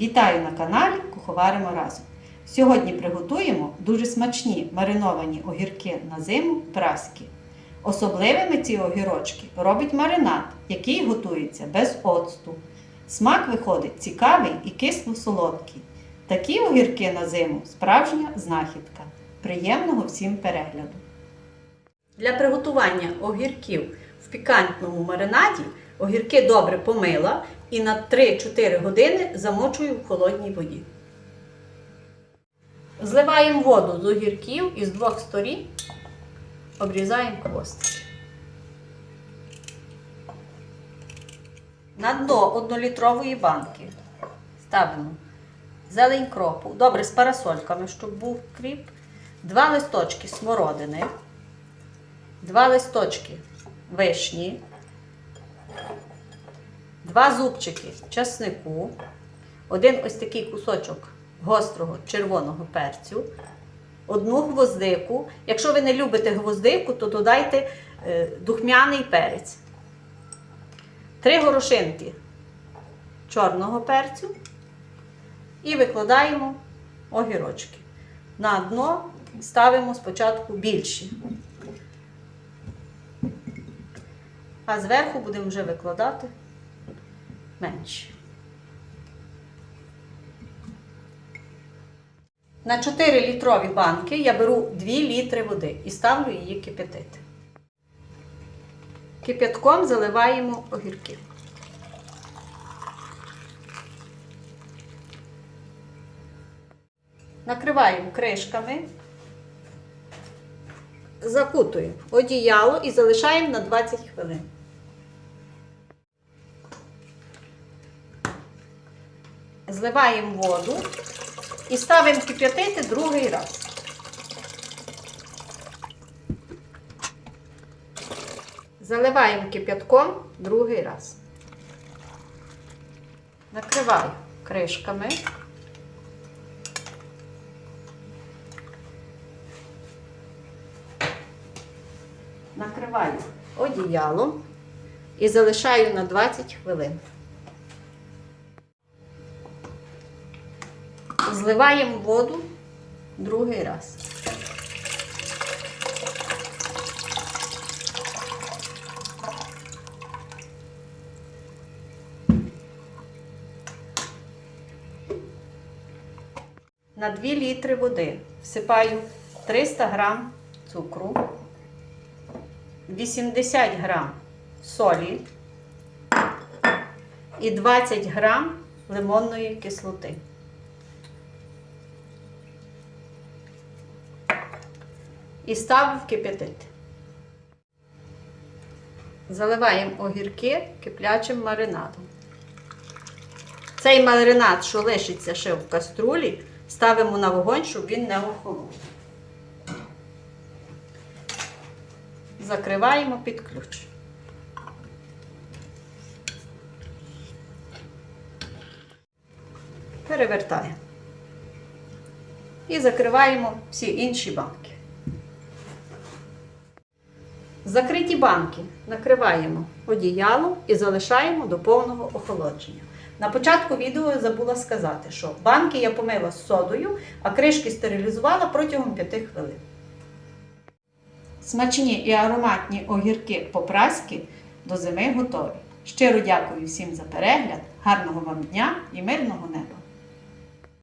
Вітаю на каналі Куховаримо разом. Сьогодні приготуємо дуже смачні мариновані огірки на зиму праски. Особливими ці огірочки робить маринад, який готується без оцту. Смак виходить цікавий і кисло-солодкий. Такі огірки на зиму справжня знахідка. Приємного всім перегляду! Для приготування огірків в пікантному маринаді огірки добре помила і на 3-4 години замочую в холодній воді. Зливаємо воду з огірків і з двох сторін обрізаємо хвостики. На дно 1-літрової банки ставимо зелень кропу, добре з парасольками, щоб був кріп, два листочки смородини, два листочки вишні, два зубчики часнику, один ось такий кусочок гострого червоного перцю, одну гвоздику. Якщо ви не любите гвоздику, то додайте е, духмяний перець, три горошинки чорного перцю і викладаємо огірочки. На дно ставимо спочатку більші. А зверху будемо вже викладати менші. На 4 літрові банки я беру 2 літри води і ставлю її кипятити. Кипятком заливаємо огірки. Накриваємо кришками, закутуємо одіяло і залишаємо на 20 хвилин. Зливаємо воду і ставимо кип'ятити другий раз. Заливаємо кип'ятком другий раз. Накриваю кришками. Накриваю одіялом і залишаю на 20 хвилин. Зливаємо воду другий раз. На 2 літри води всипаю 300 грам цукру, 80 грам солі і 20 грам лимонної кислоти. і ставив кип'ятити. Заливаємо огірки киплячим маринадом. Цей маринад, що лишиться ще в каструлі, ставимо на вогонь, щоб він не охолов. Закриваємо під ключ. Перевертаємо. І закриваємо всі інші банки. Закриті банки накриваємо одіялом і залишаємо до повного охолодження. На початку відео я забула сказати, що банки я помила з содою, а кришки стерилізувала протягом 5 хвилин. Смачні і ароматні огірки по-праськи до зими готові. Щиро дякую всім за перегляд, гарного вам дня і мирного неба!